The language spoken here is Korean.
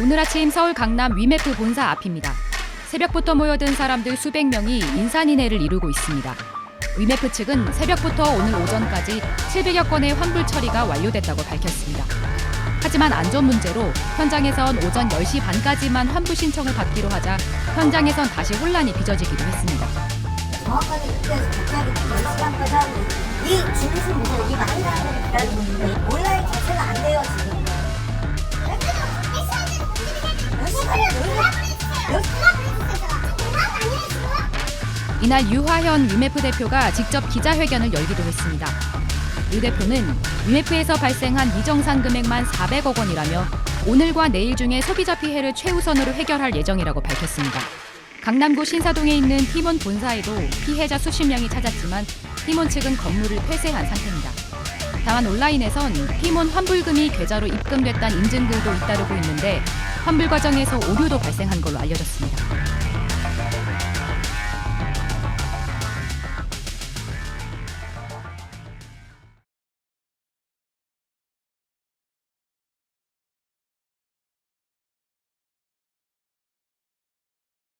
오늘 아침 서울 강남 위메프 본사 앞입니다. 새벽부터 모여든 사람들 수백 명이 인산인해를 이루고 있습니다. 위메프 측은 새벽부터 오늘 오전까지 700여 건의 환불 처리가 완료됐다고 밝혔습니다. 하지만 안전 문제로 현장에선 오전 10시 반까지만 환불 신청을 받기로 하자 현장에선 다시 혼란이 빚어지기도 했습니다. 정확하게 그때에서 갑자기 10시간까지 하고 이 줄을 보고 이 많은 사람들이 기다리고 있는데 이날 유화현 위메프 대표가 직접 기자회견을 열기도 했습니다. 유 대표는 위메프에서 발생한 미정산 금액만 400억 원이라며 오늘과 내일 중에 소비자 피해를 최우선으로 해결할 예정이라고 밝혔습니다. 강남구 신사동에 있는 티몬 본사에도 피해자 수십 명이 찾았지만 티몬 측은 건물을 폐쇄한 상태입니다. 다만 온라인에선 티몬 환불금이 계좌로 입금됐다는 인증글도 잇따르고 있는데 환불 과정에서 오류도 발생한 걸로 알려졌습니다.